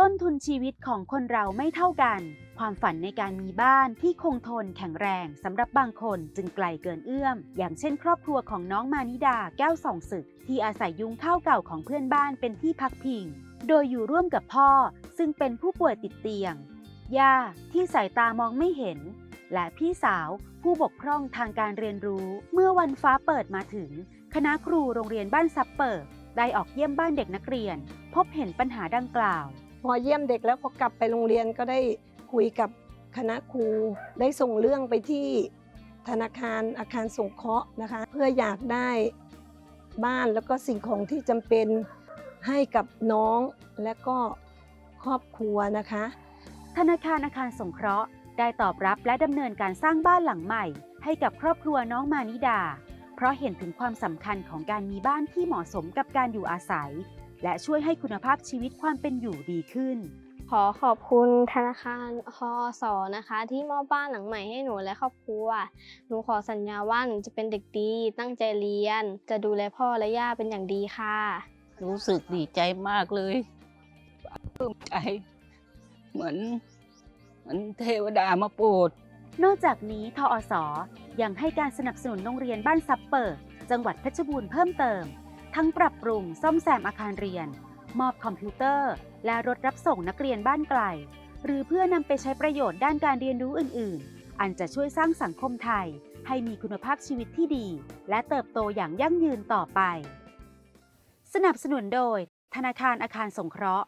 ต้นทุนชีวิตของคนเราไม่เท่ากัน ความฝันในการมีบ้านที่คงทนแข็งแรงสำหรับบางคนจึงไกลเกินเอื้อม อย่างเช่นครอบครัวของน้องมานิดาแก้วส่องศึก ที่อาศัยยุงข้าวเก่าของเพื่อนบ้านเป็นที่พักพิง โดยอยู่ร่วมกับพ่อซึ่งเป็นผู้ป่วยติดเตียง ย่าที่สายตามองไม่เห็น และพี่สาวผู้บกพร่องทางการเรียนรู้ เมื่อวันฟ้าเปิดมาถึง คณะครูโรงเรียนบ้านซับเปิดได้ออกเยี่ยมบ้านเด็กนักเรียน พบเห็นปัญหาดังกล่าว พอเยี่ยมเด็กแล้วพอกลับไปโรงเรียนก็ได้คุยกับคณะครูได้ส่งเรื่องไปที่ธนาคารอาคารสงเคราะห์นะคะ เพื่ออยากได้บ้านแล้วก็สิ่งของที่จำเป็น ให้กับน้องและก็ครอบครัวนะคะ ธนาคารอาคารสงเคราะห์ได้ตอบรับและดำเนินการสร้างบ้านหลังใหม่ ให้กับครอบครัวน้องมานิดา เพราะเห็นถึงความสำคัญของการมีบ้านที่เหมาะสมกับการอยู่อาศัย และช่วยให้คุณภาพชีวิตความเป็นอยู่ดีขึ้น ขอขอบคุณธนาคารคอสอนะคะ ที่มอบบ้านหลังใหม่ให้หนูและครอบครัว หนูขอสัญญาว่าหนูจะเป็นเด็กดี ตั้งใจเรียน จะดูแลพ่อและย่าเป็นอย่างดีค่ะ รู้สึกดีใจมากเลยปลื้มใจ เหมือน เหมือนเทวดามาโปรด นอกจากนี้ทอสยังให้การสนับสนุนโรงเรียนบ้านซับเปิดจังหวัดเพชรบูรณ์เพิ่มเติม ทั้งปรับปรุงซ่อมแซมอาคารเรียน มอบคอมพิวเตอร์ และรถรับส่งนักเรียนบ้านไกล หรือเพื่อนำไปใช้ประโยชน์ด้านการเรียนรู้อื่น ๆ อันจะช่วยสร้างสังคมไทย ให้มีคุณภาพชีวิตที่ดี และเติบโตอย่างยั่งยืนต่อไป นับสนุนโดย ธนาคารอาคารสงเคราะห์